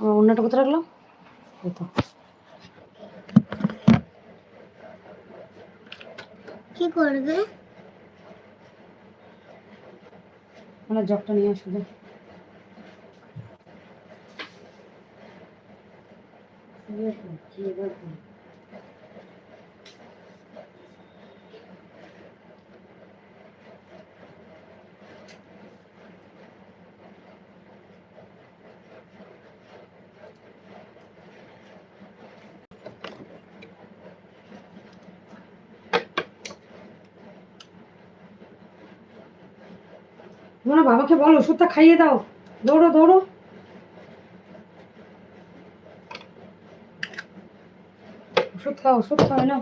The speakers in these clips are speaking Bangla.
আমার অন্যটা কোথায় রাখলাম? এই তো। কি করবে? আমার জগটা নিয়ে আসবে তোমরা বাবাকে বলো, ওষুধটা খাইয়ে দাও। দৌড়ো দৌড়ো। ওষুধ খাও ওষুধ খাও না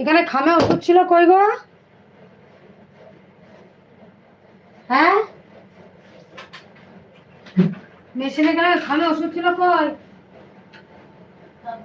এখানে খামে ওষুধ ছিল কই গো? হ্যাঁ? মেশিনে এখানে খামে ওষুধ ছিল কই?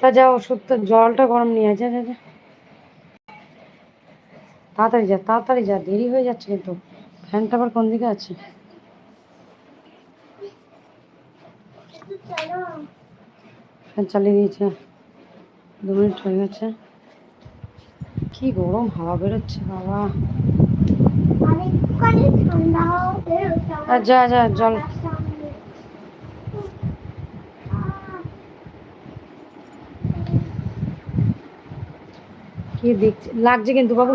তা যা ওষুধ জলটা গরম নিয়ে যা যা। তাড়াতাড়ি যা তাড়াতাড়ি যা দেরি হয়ে যাচ্ছে কিন্তু। ফ্যানটা আবার কোন দিকে আছে? ফ্যান চালিয়ে দিয়েছে দু মিনিট হয়ে গেছে। কি গরম হাওয়া বেরোচ্ছে বাবা। যা যা জল। কি দেখছে। লাগছে কিন্তু বাবু।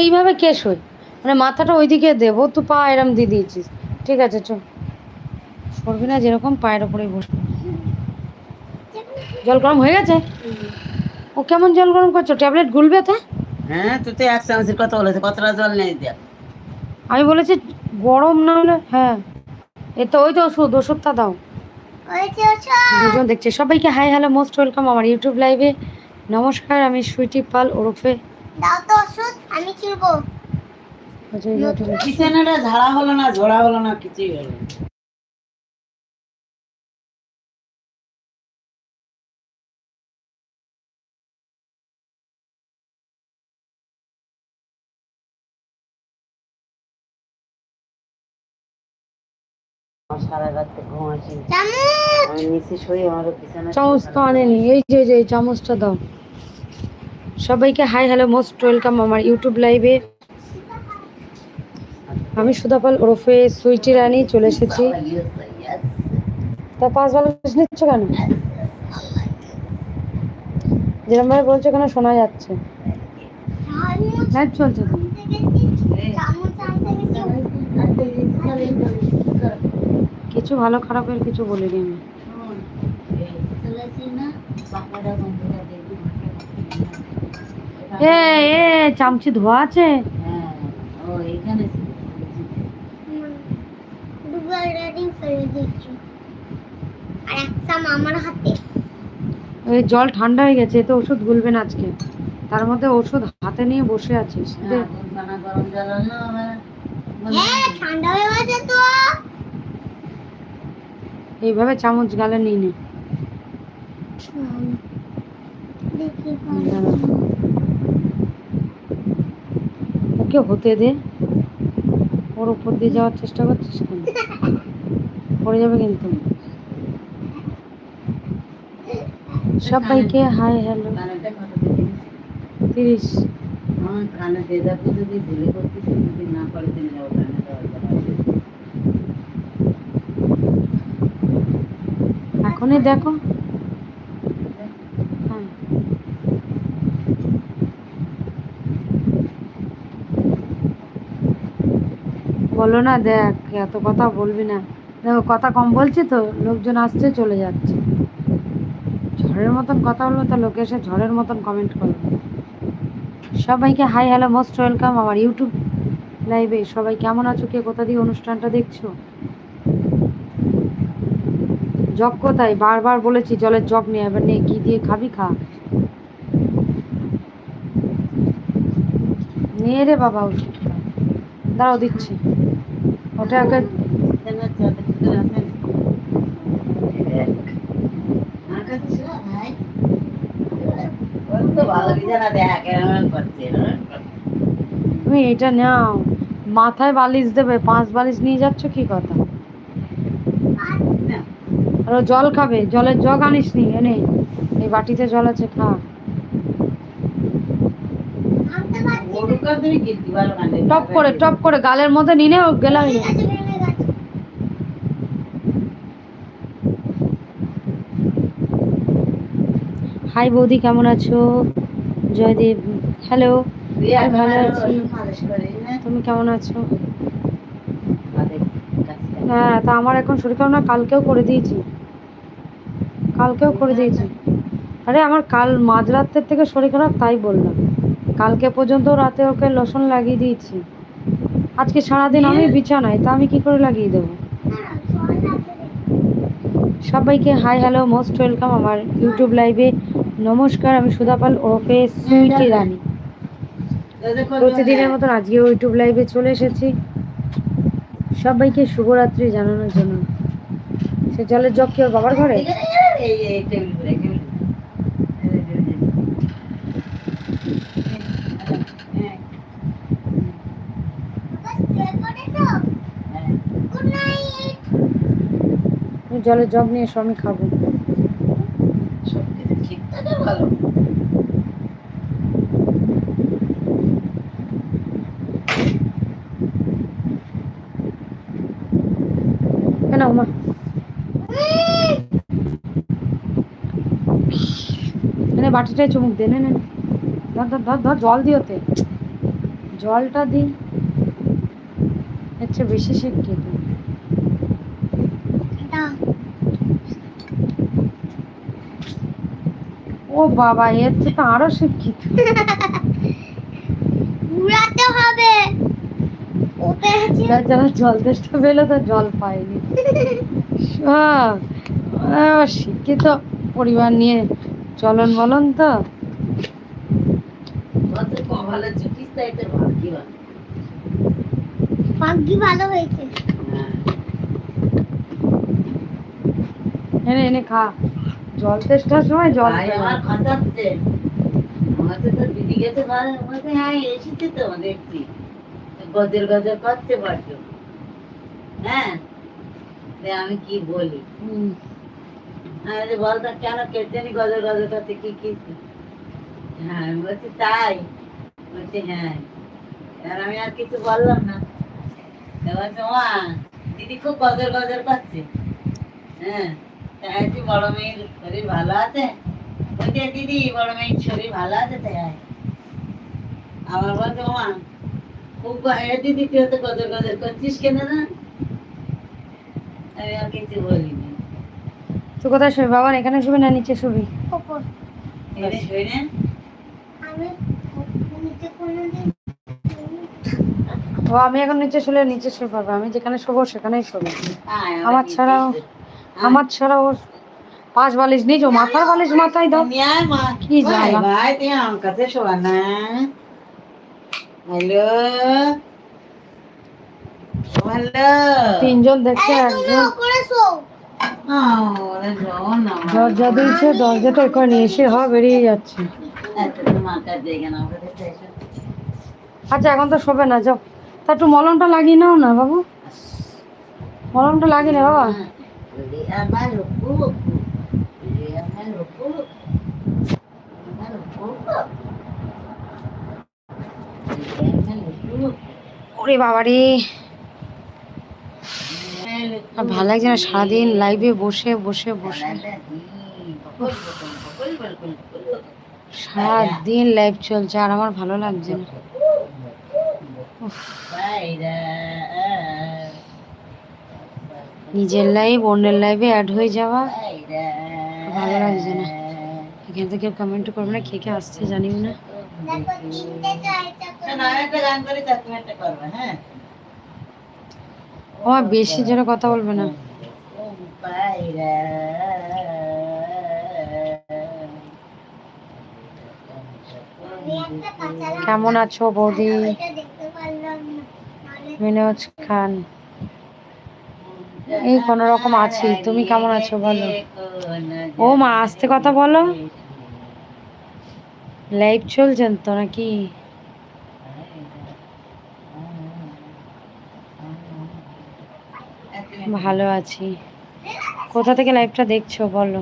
এইভাবে কে শোয় মানে মাথাটা ওইদিকে দেবো তো পা এরম দিয়ে দিয়েছিস। ঠিক আছে চল। সরবি না যেরকম পায়ের ওপরেই বসবো জল গরম হয়ে গেছে? ও কেমন জল গরম করছ? ট্যাবলেট গুলবে তা? হ্যাঁ তুই তো এক চামচের কথা বলেছে কতটা জল নেই দেখ। আমি বলেছি গরম না হলে হ্যাঁ। এ তো ওই তো ওষুধ ওষুধটা দাও? দুজন দেখছে। সবাইকে হাই হ্যালো মোস্ট ওয়েলকাম আমার ইউটিউব লাইভে নমস্কার আমি সুইটি পাল ওরফে। দাও তো ওষুধ আমি চিরবো বিছানাটা ঝাড়া হলো না ঝোড়া হলো না কিছুই হলো সারা আমি নিচে শুই আমার বিছানা চামচ তো আনেনি। এই যে এই যে এই চামচটা দাও। সবাইকে হাই হ্যালো মোস্ট ওয়েলকাম আমার ইউটিউব লাইভে। আমি সুধাপাল ওরফে সুইটি রানী চলে এসেছি। তা পাঁচ বালিশ নিচ্ছ কেন? যেরকম ভাবে বলছো কেন শোনা যাচ্ছে। লাইভ চলছে আনতে গেছি চামচ আনতে গেছি কিছু ভালো খারাপের কিছু বলিনি আমি। এ এ চামচি ধোয়া আছে? জল ঠান্ডা হয়ে গেছে এ তো ওষুধ গুলবে না আজকে। তার মধ্যে ওষুধ হাতে নিয়ে বসে আছিস হ্যাঁ ঠান্ডা হয়ে গেছে তো। এইভাবে চামচ গালে নিয়ে নে। ওকে হতে দে। ওর উপর দিয়ে যাওয়ার চেষ্টা করছিস কেন? পড়ে যাবে কিন্তু। সবাইকে হাই, হ্যালো। তিরিশ। আমার কানে যদি না করে যাও কানে দেওয়ার জন্য। এখনই দেখো। হ্যাঁ। বলো না, দেখ, এত কথা বলবি না। দেখো, কথা কম বলছি তো, লোকজন আসছে, চলে যাচ্ছে। ঝড়ের মতন কথা বলল তো, লোকে এসে ঝড়ের মতন কমেন্ট করবে। সবাইকে হাই হ্যালো মোস্ট ওয়েলকাম আমার ইউটিউব লাইভে সবাই কেমন আছো? কে কোথা দিয়ে অনুষ্ঠানটা দেখছ? জগ কোথায় বারবার বলেছি, জলের জগ নিয়ে, এবার নে, কি দিয়ে খাবি খা। নে রে বাবা দাঁড়াও, দিচ্ছি। ওটা করছে তুমি এটা নাও। মাথায় বালিশ দেবে, পাঁচ বালিশ নিয়ে যাচ্ছ, কি কথা? আর জল খাবে, জলের জগ আনিস নি, এনে। এই বাটিতে জল আছে, খা। টপ করে টপ করে, গালের মধ্যে নিনে গেলাম হাই বৌদি, কেমন আছো? জয়দেব, হ্যালো ভালো আছি। তুমি কেমন আছো? হ্যাঁ তা আমার এখন শরীর খারাপ না, কালকেও করে দিয়েছি। কালকেও করে দিয়েছি। আরে আমার কাল মাঝরাতের থেকে শরীর খারাপ, তাই বললাম। কালকে পর্যন্ত রাতে ওকে লোশন লাগিয়ে দিয়েছি। আজকে সারাদিন আমি বিছানায়, তা আমি কি করে লাগিয়ে দেবো। সবাইকে হাই হ্যালো মোস্ট ওয়েলকাম আমার ইউটিউব লাইভে নমস্কার, আমি সুধাপাল ওরফে সুইটি রানী। প্রতিদিনের মতন আজকেও ইউটিউব লাইভে চলে এসেছি। সবাইকে শুভরাত্রি জানানোর জন্য। সে জলের জগ কি ওর বাবার ঘরে? এই এই টেবিল করে টেবিল জলের জগ নিয়ে এসো আমি খাব। সব কিছু ঠিক। থাকে ভালো কেন মা এনে বাটিটায় চুমুক দে নে নে নে। ধর ধর ধর ধর জল দিওতে জলটা দি। হচ্ছে বেশি শিক্ষিত দাও। ও বাবা এর থেকে তো আরও শিক্ষিত। ঘুরাতে হবে। ওতে যারা যারা জল তেষ্টা পেল তো জল পায়নি। শিক্ষিত পরিবার নিয়ে চলন বলন তো। ভাগ্য ভালো। হয়েছে। হ্যাঁ। এনে এনে খা। জল তেষ্টার সময় জল আমার খসাচ্ছে। আমাকে তো দিদি গেছে ভাই আমাকে হ্যাঁ এসেছে তো দেখছি। গজর গজর করছে বড্ড। হ্যাঁ? আমি কি বলি? হুম। আমি যে বলতো কেন কেটেনি গজর গজর করছে কি কি? হ্যাঁ আমি বলছি তাই। বলছি হ্যাঁ। আর আমি আর কিছু বললাম না। বলছে, মা, দিদি খুব গজর গজর করছে। হ্যাঁ তাই বড় মেয়ের শরীর ভালো আছে? বলছে, দিদি, বড় মেয়ের শরীর ভালো আছে তাই। আমার বলছে, মা, খুব দিদি, তুই তো গজর গজর করছিস কেন না আমি আর কিছু বলিনি। তুই কোথায় শুবি? বাবা এখানে শুবি না নিচে শুবি? ও আমি এখন নিচে শুলে নিচে শুয়ে পারব আমি যেখানে শোবো সেখানেই শোবো। আমার ছাড়াও আমার ছাড়া ও পাঁচ বালিশ নিজ মাথার বালিশ মাথায় দাও। কি ভাই, জ্বালা। ভাই, তুই আমার কাছে শোয়া না। হ্যালো? হ্যালো? তিনজন দেখছে একজন দরজা দিয়েছে দরজাটা ওখানে এসে হওয়া বেরিয়ে যাচ্ছে। তো তো। আচ্ছা এখন তো শোবে না যাও। তা একটু মলমটা লাগিয়ে নাও না বাবু। মলমটা লাগিয়ে নে বাবা। ওরে আমার রূপু, ওরে আমার রূপু, আমার রূপু। ওরে আমার রূপু, ওরে বাবা রে আমার রূপু। আর ভালো লাগছে না সারাদিন লাইভে বসে বসে বসে। সারাদিন লাইভ চলছে আর আমার ভালো লাগছে না। নিজের লাইভ অন্যের লাইভে অ্যাড হয়ে যাওয়া ভালো লাগছে না। এখান থেকে কমেন্ট করবে না কে কে আসছে জানিও না দেখো তিনটে চারটা করে না, আমি একটা গান করি তা তুমি একটা করবে হ্যাঁ ও বেশি জোরে কথা বলবে না। কেমন আছো বৌদি? মিনোজ খান। এই কোনো রকম আছি। তুমি কেমন আছো বলো। ও মা, আসতে কথা বলো। লাইভ চলছেন তো নাকি? ভালো আছি। কোথা থেকে লাইভটা দেখছ বলো?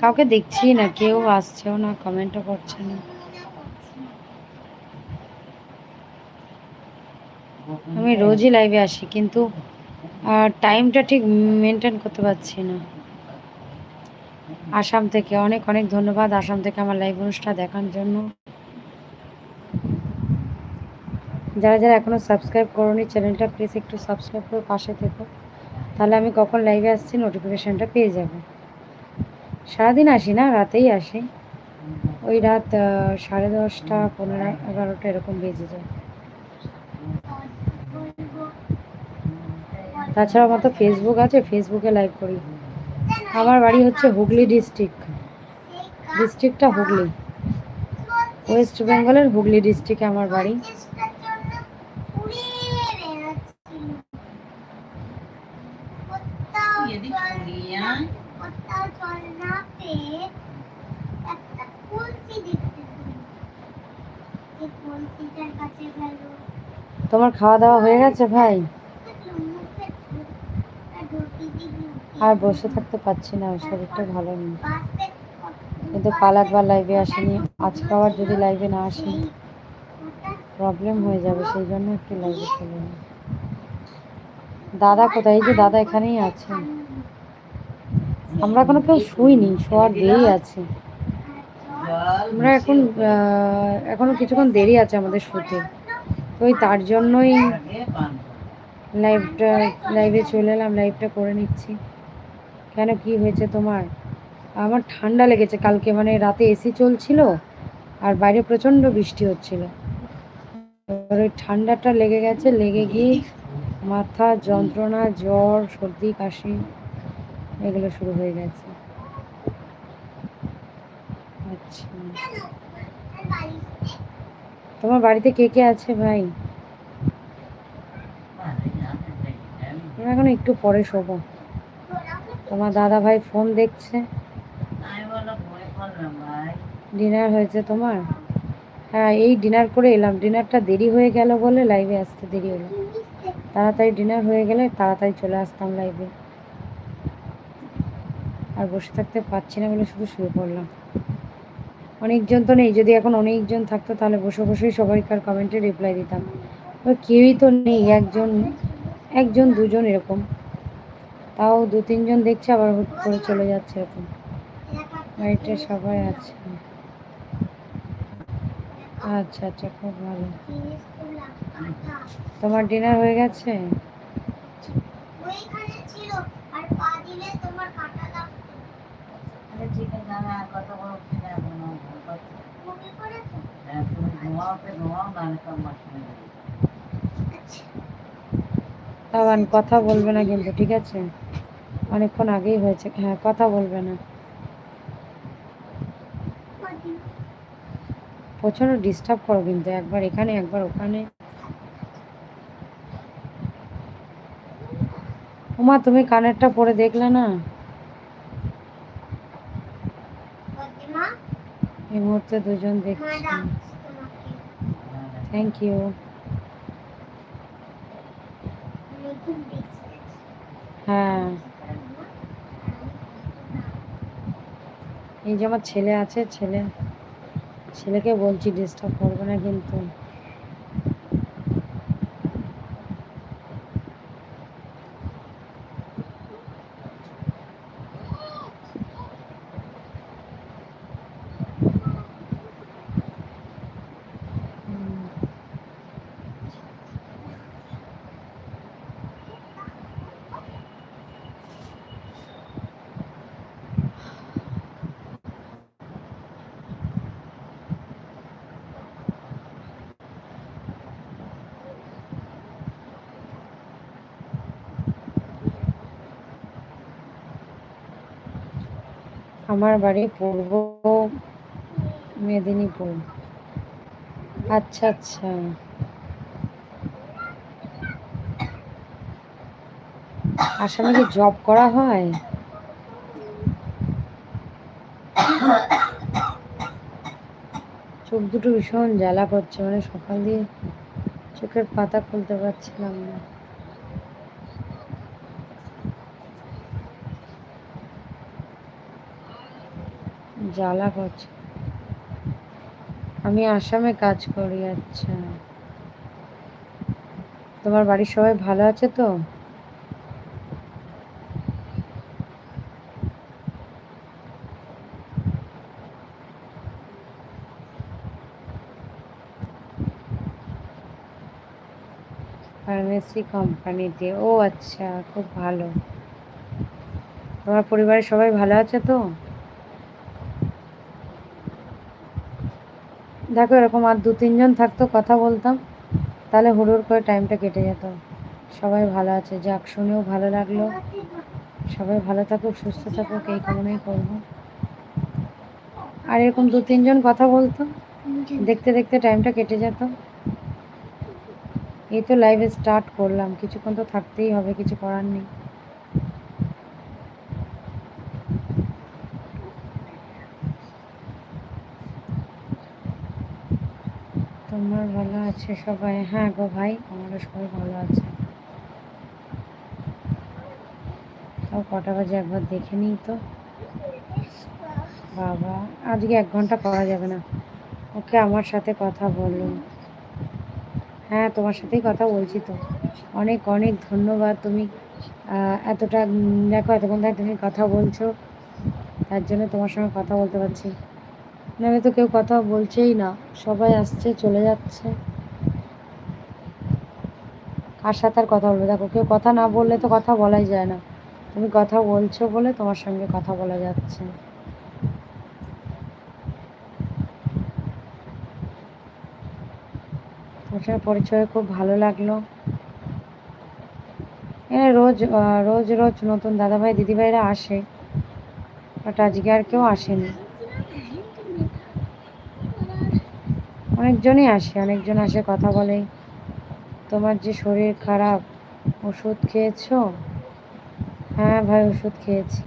কাউকে দেখছি না, কেউ আসছেও না কমেন্টও করছে না। আমি রোজই লাইভে আসি, কিন্তু টাইমটা ঠিক মেনটেন করতে পারছি না। আসাম থেকে অনেক অনেক ধন্যবাদ আসাম থেকে আমার লাইভ অনুষ্ঠান দেখার জন্য। যারা যারা এখনও সাবস্ক্রাইব করোনি চ্যানেলটা প্লিজ একটু সাবস্ক্রাইব করে পাশে থেকো। তাহলে আমি কখন লাইভে আসছি নোটিফিকেশানটা পেয়ে যাব। সারাদিন আসি না, রাতেই আসি। ওই রাত সাড়ে দশটা, পনেরো, এগারোটা এরকম বেজে যায়। তাছাড়া আমার তো ফেসবুক আছে ফেসবুকে লাইভ করি। আমার বাড়ি হচ্ছে হুগলি ডিস্ট্রিক্ট ডিস্ট্রিক্টটা হুগলি। ওয়েস্ট বেঙ্গলের হুগলি ডিস্ট্রিক্টে আমার বাড়ি চেষ্টার জন্য উড়িয়ে বেড়াচ্ছিল। কোথাও জল- কোথাও জল না পেয়ে একটা কলসি দেখতে পেল। সে কলসিটার কাছে গেল। তোমার খাওয়া দাওয়া হয়ে গেছে ভাই? আর বসে থাকতে পারছি না, শরীরটা ভালো নেই। কিন্তু কাল একবার লাইভে আসেনি আজকে আবার যদি লাইভে না আসি প্রবলেম হয়ে যাবে, সেই জন্য একটু লাইভে চলে। দাদা কোথায়? এই যে দাদা এখানেই আছে। আমরা এখনও কেউ শুইনি, শোয়ার দেরি আছে। আমরা এখন এখনও কিছুক্ষণ দেরি আছে আমাদের শুতে। ওই তার জন্যই লাইভটা লাইভে চলে এলাম লাইভটা করে নিচ্ছি। কেন, কি হয়েছে তোমার? আমার ঠান্ডা লেগেছে কালকে মানে রাতে এসি চলছিল আর বাইরে প্রচণ্ড বৃষ্টি হচ্ছিল। ওই ঠান্ডাটা লেগে গেছে, লেগে গিয়ে মাথা যন্ত্রণা, জ্বর, সর্দি, কাশি, এগুলো শুরু হয়ে গেছে। আচ্ছা। তোমার বাড়িতে কে কে আছে ভাই? তুমি এখন একটু পরে শোবো। তোমার দাদা ভাই ফোন দেখছে। ডিনার হয়েছে তোমার? হ্যাঁ এই ডিনার করে এলাম। ডিনারটা দেরি হয়ে গেল বলে লাইভে আসতে দেরি হলো। তাড়াতাড়ি ডিনার হয়ে গেলে তাড়াতাড়ি চলে আসতাম লাইভে আর বসে থাকতে পারছি না বলে শুধু শুয়ে পড়লাম। অনেকজন তো নেই। যদি এখন অনেকজন থাকতো, তাহলে বসে বসেই সবাইকার কমেন্টে রিপ্লাই দিতাম। কেউই তো নেই, একজন একজন, দুজন এরকম। তাও দু, তিনজন দেখছে, আবার হুট করে চলে যাচ্ছে এরকম। বাড়িতে সবাই আছে। আচ্ছা আচ্ছা খুব ভালো। তোমার ডিনার হয়ে গেছে? ঠিক আছে আমি আর কথা তুমি যাবে। কথা বলবে না কিন্তু, ঠিক আছে? অনেকক্ষণ আগেই হয়েছে। হ্যাঁ কথা বলবে না। প্রচণ্ড ডিস্টার্ব করো কিন্তু, একবার এখানে, একবার ওখানে। উমা, তুমি কানেরটা পরে দেখলে না প্রতিমা এই মুহূর্তে দুজন দেখছি। থ্যাংক ইউ হ্যাঁ। এই যে আমার ছেলে আছে, ছেলে, ছেলেকে বলছি ডিস্টার্ব করবে না কিন্তু। আমার বাড়ি পূর্ব মেদিনীপুর। আচ্ছা আচ্ছা। আসামে কি জব করা হয়? চোখ দুটো ভীষণ জ্বালা করছে মানে সকাল দিয়ে চোখের পাতা খুলতে পারছিলাম না। জ্বালা করছে। আমি আসামে কাজ করি আচ্ছা। তোমার বাড়ির সবাই ভালো আছে তো? ফার্মেসি কোম্পানিতে, ও আচ্ছা খুব ভালো। তোমার পরিবারের সবাই ভালো আছে তো? দেখো, এরকম আর দু তিনজন থাকতো, কথা বলতাম। তাহলে হুড়ুর করে টাইমটা কেটে যেত। সবাই ভালো আছে। যাক, শুনেও ভালো লাগল। সবাই ভালো থাকুক, সুস্থ থাকুক, এই কামনাই করব। আর এরকম দু তিনজন কথা বলতো, দেখতে দেখতে টাইমটা কেটে যেত। এই তো লাইভে স্টার্ট করলাম। কিছুক্ষণ তো থাকতেই হবে, কিছু করার নেই। তোমার ভালো আছে সবাই? হ্যাঁ গো ভাই আমারও সবাই ভালো আছে? তাও কটা বাজে একবার দেখে নিই তো। বাবা, আজকে এক ঘণ্টা করা যাবে না। ওকে আমার সাথে কথা বলুন হ্যাঁ তোমার সাথেই কথা বলছি তো। অনেক অনেক ধন্যবাদ। তুমি এতটা দেখো, এতক্ষণ ধরে তুমি কথা বলছো। তার জন্য তোমার সঙ্গে কথা বলতে পারছি। নাহলে তো কেউ কথা বলছেই না। সবাই আসছে, চলে যাচ্ছে। কার সাথে আর কথা বলবে? দেখো, কেউ কথা না বললে তো কথা বলাই যায় না। তুমি কথা বলছো বলে তোমার সঙ্গে কথা বলা যাচ্ছে। তোমার সঙ্গে পরিচয় খুব ভালো লাগল। এ, রোজ রোজ রোজ নতুন দাদাভাই, দিদিভাইরা আসে। বাট আজকে আর কেউ আসেনি। অনেকজনই আসে, অনেকজন আসে, কথা বলে। তোমার যে শরীর খারাপ, ওষুধ খেয়েছো? হ্যাঁ ভাই, ওষুধ খেয়েছি।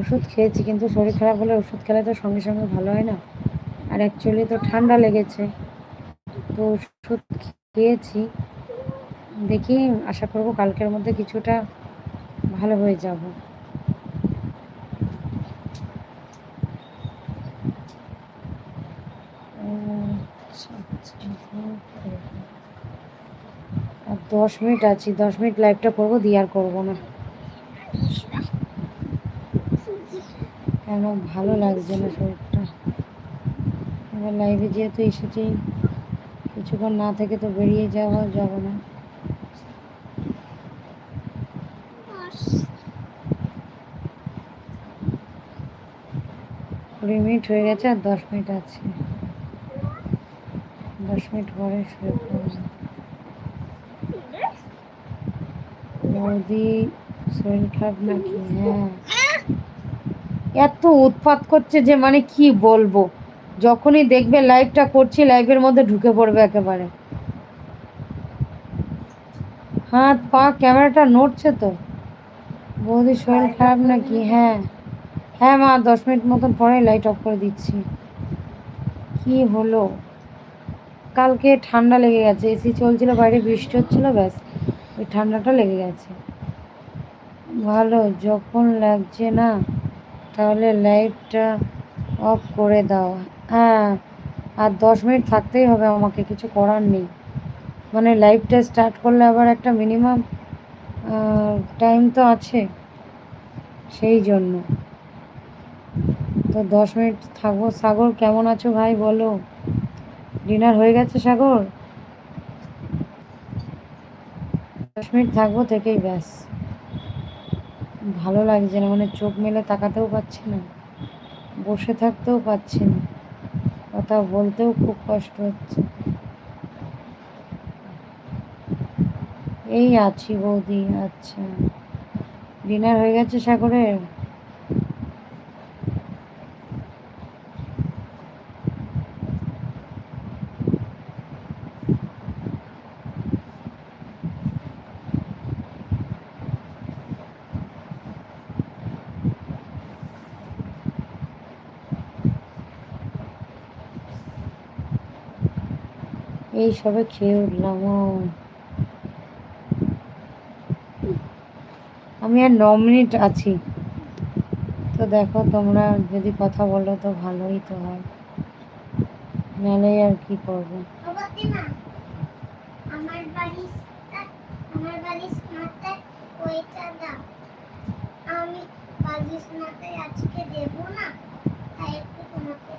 ওষুধ খেয়েছি, কিন্তু শরীর খারাপ হলে ওষুধ খেলে তো সঙ্গে সঙ্গে ভালো হয় না। আর অ্যাকচুয়ালি তো ঠান্ডা লেগেছে। তো ওষুধ খেয়েছি। দেখি, আশা করব কালকের মধ্যে কিছুটা ভালো হয়ে যাব। আর দশ মিনিট আছি, দশ মিনিট লাইভটা করব, দিয়ে আর করব না। কেন? ভালো লাগছে না শরীরটা। এবার লাইভে যেহেতু এসেছি, কিছুক্ষণ না থেকে তো বেরিয়ে যাওয়া যাবে না। কুড়ি মিনিট হয়ে গেছে আর দশ মিনিট আছে। দশ মিনিট পরে করব। বৌদি শরীর খারাপ নাকি? হ্যাঁ। এত উৎপাত করছে যে মানে কি বলব? যখনই দেখবে লাইভটা করছি লাইভের মধ্যে ঢুকে পড়বে একেবারে। হাত পা ক্যামেরাটা নড়ছে তো? বৌদি শরীর খারাপ নাকি? হ্যাঁ। হ্যাঁ মা, দশ মিনিট মতন পরে লাইট অফ করে দিচ্ছি। কি হলো? কালকে ঠান্ডা লেগে গেছে এসি চলছিল, বাইরে বৃষ্টি হচ্ছিল, ব্যাস, ওই ঠান্ডাটা লেগে গেছে। ভালো, যখন লাগছে না, তাহলে লাইটটা অফ করে দাও। হ্যাঁ আর দশ মিনিট থাকতেই হবে আমাকে, কিছু করার নেই। মানে লাইভটা স্টার্ট করলে আবার একটা মিনিমাম টাইম তো আছে, সেই জন্য। তো দশ মিনিট থাকব। সাগর, কেমন আছো ভাই? বলো। ডিনার হয়ে গেছে সাগর? দশ মিনিট থাকব থেকেই ব্যাস। ভালো লাগছে না মানে চোখ মেলে তাকাতেও পাচ্ছি না। বসে থাকতেও পাচ্ছি না। কথা বলতেও খুব কষ্ট হচ্ছে। এই আছি বৌদি আচ্ছা। ডিনার হয়ে গেছে সাগরের? এই সবে খেয়ে উঠলাম আমি আর ন মিনিট আছি। তো দেখো তোমরা যদি কথা বলো তো ভালোই তো হয়। নাহলে আর কি করব? আমি আজকে দেবো না তাই একটু তোমাকে।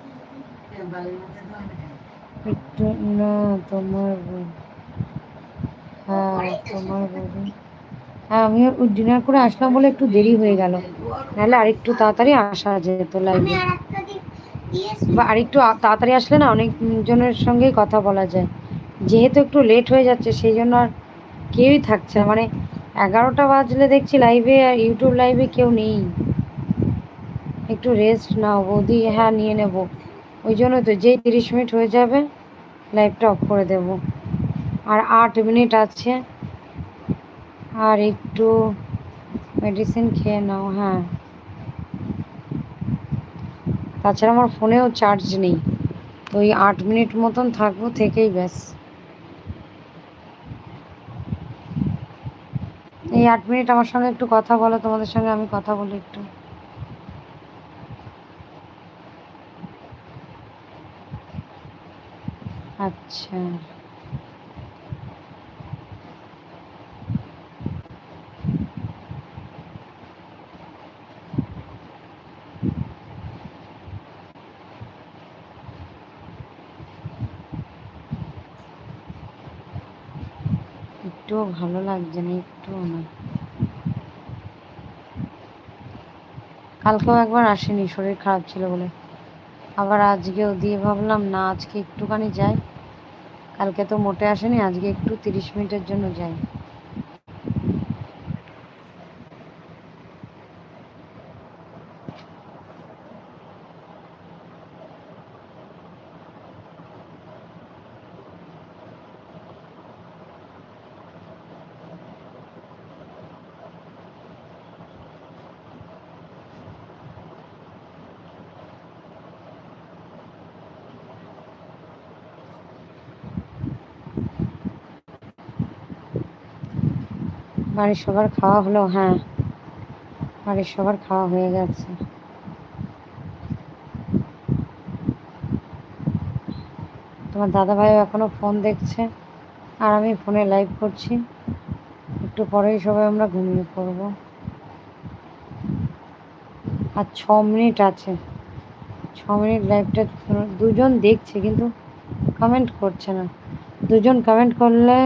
একটু, না, তোমার বৌ- হ্যাঁ তোমার বৌদি হ্যাঁ আমি ডিনার করে আসলাম বলে একটু দেরি হয়ে গেল। নাহলে আরেকটু তাড়াতাড়ি আসা যেত লাইভে বা আরেকটু তাড়াতাড়ি আসলে না অনেক জনের সঙ্গেই কথা বলা যায়। যেহেতু একটু লেট হয়ে যাচ্ছে, সেই জন্য আর কেউই থাকছে না। মানে এগারোটা বাজলে দেখছি লাইভে আর ইউটিউব লাইভে কেউ নেই। একটু রেস্ট নাও, বৌদি। হ্যাঁ নিয়ে নেব। ওই জন্য তো, যেই তিরিশ মিনিট হয়ে যাবে লাইভটা অফ করে দেব। আর আট মিনিট আছে। আর একটু মেডিসিন খেয়ে নাও হ্যাঁ। তাছাড়া আমার ফোনেও চার্জ নেই। তো ওই আট মিনিট মতন থাকব থেকেই ব্যাস। এই আট মিনিট আমার সঙ্গে একটু কথা বলো, তোমাদের সঙ্গে আমি কথা বলি একটু। আচ্ছা। একটুও ভালো লাগছে না, একটুও না। কালকেও একবার আসেনি, শরীর খারাপ ছিল বলে। আবার আজকেও দিয়ে ভাবলাম, না, আজকে একটুখানি যাই। কালকে তো মোটে আসেনি আজকে একটু তিরিশ মিনিটের জন্য যাই। বাড়ির সবার খাওয়া হলো হ্যাঁ। বাড়ির সবার খাওয়া হয়ে গেছে। তোমার দাদা ভাইও এখনও ফোন দেখছে, আর আমি ফোনে লাইভ করছি। একটু পরেই সবাই আমরা ঘুমিয়ে পড়ব। আর ছ মিনিট আছে। ছ মিনিট লাইভটা দুজন দেখছে, কিন্তু কমেন্ট করছে না। দুজন কমেন্ট করলে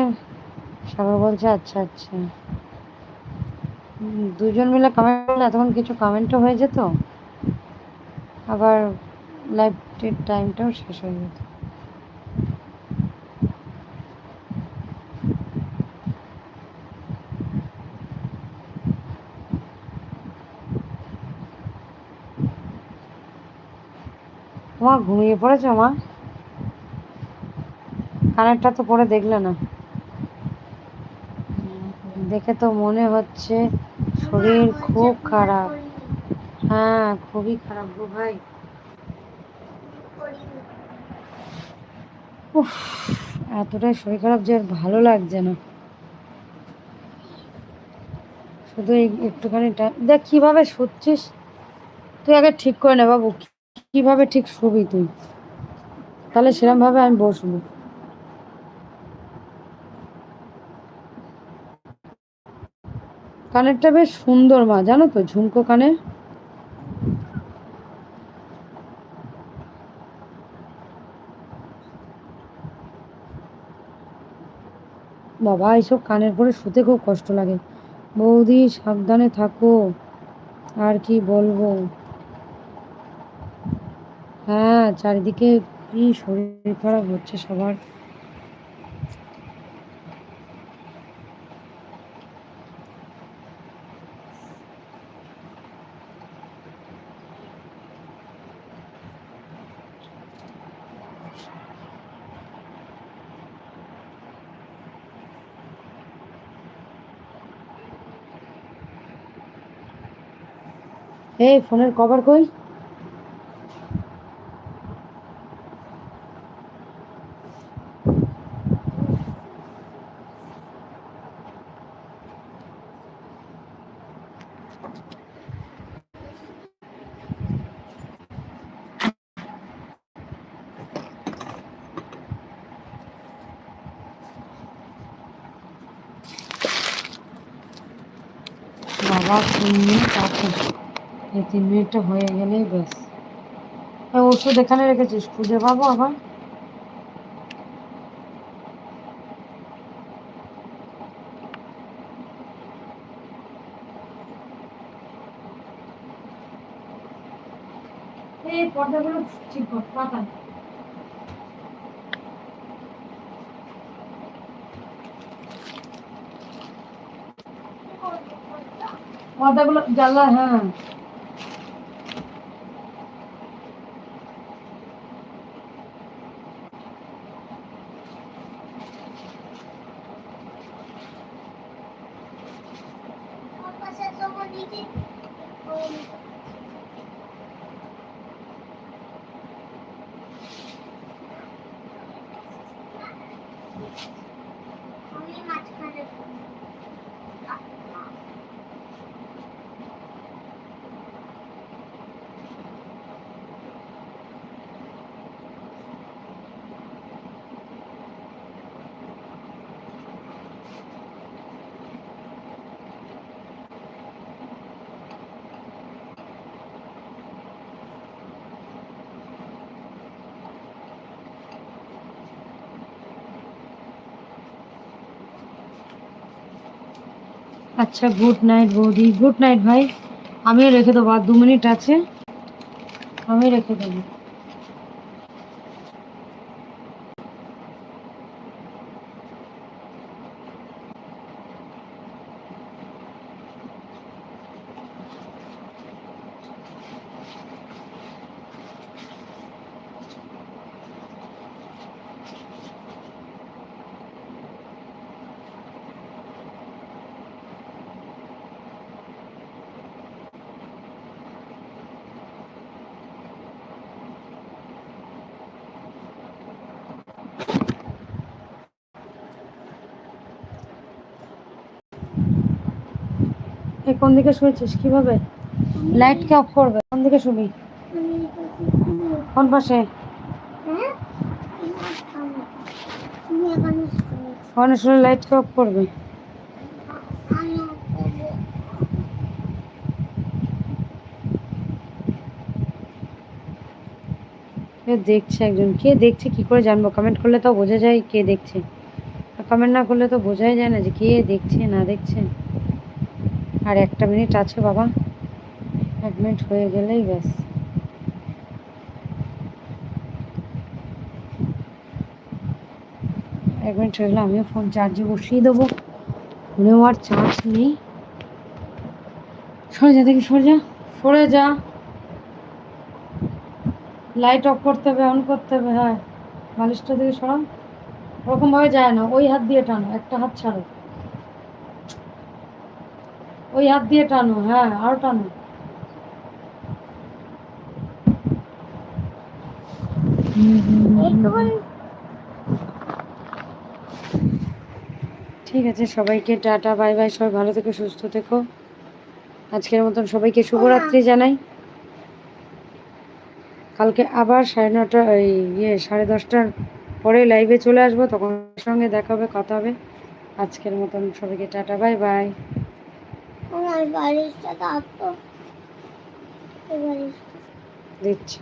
সাগর বলছে আচ্ছা আচ্ছা। দুজন মিলে কমেন্ট করলে এতক্ষণ কিছু কমেন্টও হয়ে যেত। আবার লাইভটির টাইমটাও শেষ হয়ে যেত। মা, ঘুমিয়ে পড়েছো মা? কানেরটা তো পরে দেখলে না। দেখে তো মনে হচ্ছে শরীর খুব খারাপ। হ্যাঁ খুবই খারাপ গো ভাই। উফ, এতটাই শরীর খারাপ যে আর ভালো লাগছে না। শুধু এই একটুখানি দেখ কীভাবে শুচ্ছিস? তুই আগে ঠিক করে নে বাবু, কীভাবে ঠিক শুবি তুই? তাহলে সেরকম ভাবে আমি বসবো। কানেরটা বেশ সুন্দর মা, জানো তো, ঝুমকো কানের। বাবা, এইসব কানের পরে শুতে খুব কষ্ট লাগে। বৌদি, সাবধানে থাকো। আর কি বলব? হ্যাঁ চারিদিকে কি শরীর খারাপ হচ্ছে সবার। এই ফোনের কভার কই? বাবা আছে এই তিন মিনিটটা হয়ে গেলেই ব্যাস। এই ওষুধ এখানে রেখেছিস, খুঁজে পাবো আবার? পর্দাগুলো ঠিক পর্দাগুলো জ্বালা হ্যাঁ ওর পাশে যখন দিদি ওই আমি মাঝখানে আচ্ছা গুড নাইট বৌদি। গুড নাইট ভাই। আমিও রেখে দেবো, আর দু মিনিট আছে। আমি রেখে দেবো। এই কোন দিকে শুয়েছিস? কীভাবে? লাইটকে অফ করবে। কোন দিকে শুবি? কোন পাশে? শুনো ওখানে শুলে লাইটকে অফ করবে। কে দেখছে একজন? কে দেখছে? কি করে জানব? কমেন্ট করলে তো বোঝা যায় কে দেখছে। কমেন্ট না করলে তো বোঝাই যায় না যে কে দেখছে, না দেখছে। আর একটা মিনিট আছে বাবা। মিনিট হয়ে গেলেই ব্যাস। মিনিট হয়ে গেলে আমিও ফোন চার্জে বসিয়ে দেবো। ফোনেও আর চার্জ নেই। সরে যা দেখি, সরে যা। সরে যা। লাইট অফ করতে হবে অন করতে হবে হ্যাঁ। বালিশটা দিকে সরাও। ওরকমভাবে যায় না, ওই হাত দিয়ে টানো, একটা হাত ছাড়ো। ওই হাত দিয়ে টানো হ্যাঁ আরও টানো। ঠিক আছে সবাইকে টাটা বাই বাই সবাই ভালো থেকো সুস্থ থেকো। আজকের মতন সবাইকে শুভরাত্রি জানাই। কালকে আবার সাড়ে নটা এই ইয়ে সাড়ে দশটার পরে লাইভে চলে আসব তখন সঙ্গে দেখা হবে কথা হবে। আজকের মতন সবাইকে টাটা বাই বাই। আমার বালিশটা দাও তো এই বালিশটা দিচ্ছি।